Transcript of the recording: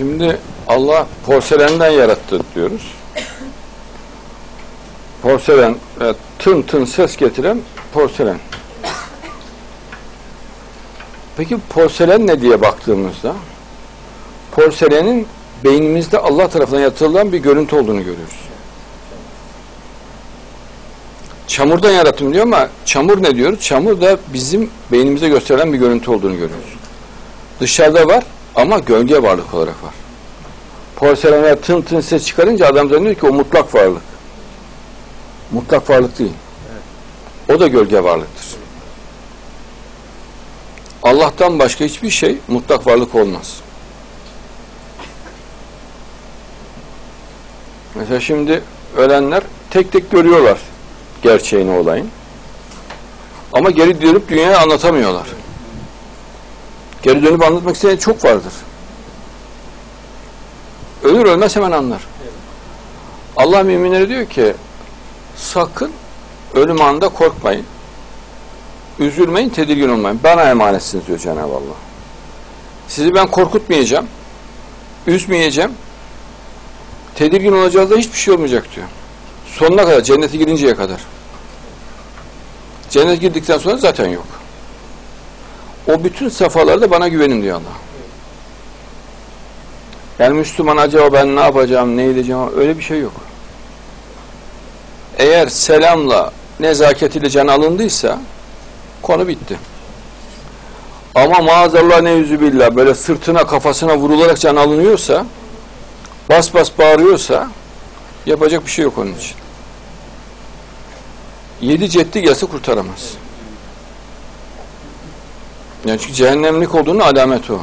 Şimdi Allah porselenden yarattı diyoruz. Porselen, e, tın tın ses getiren porselen. Peki porselen ne diye baktığımızda porselenin beynimizde Allah tarafından yaratılan bir görüntü olduğunu görüyoruz. Çamurdan yarattım diyor ama çamur ne diyoruz? Çamur da bizim beynimize gösterilen bir görüntü olduğunu görüyoruz. Dışarıda var ama gölge varlık olarak var. Porselenler tın tın ses çıkarınca adam zannediyor ki o mutlak varlık. Mutlak varlık değil. O da gölge varlıktır. Allah'tan başka hiçbir şey mutlak varlık olmaz. Mesela şimdi ölenler tek tek görüyorlar gerçeğini olayın. Ama geri dönüp dünyaya anlatamıyorlar. Geri dönüp anlatmak isteyen çok vardır. Ölür ölmez hemen anlar. Allah müminlere diyor ki sakın ölüm anında korkmayın. Üzülmeyin, tedirgin olmayın. Bana emanetsiniz diyor Cenab-ı Allah. Sizi ben korkutmayacağım. Üzmeyeceğim. Tedirgin olacağız da hiçbir şey olmayacak diyor. Sonuna kadar, cennete girinceye kadar. Cennete girdikten sonra zaten yok. O bütün safhalarda bana güvenin diyor Allah. Yani Müslüman acaba ben ne yapacağım, ne edeceğim öyle bir şey yok. Eğer selamla, nezaket ile can alındıysa konu bitti. Ama maazallah ne billah böyle sırtına kafasına vurularak can alınıyorsa bas bas bağırıyorsa yapacak bir şey yok onun için. Yedi cetti gelse kurtaramaz. Yani çünkü cehennemlik olduğunu alameti o.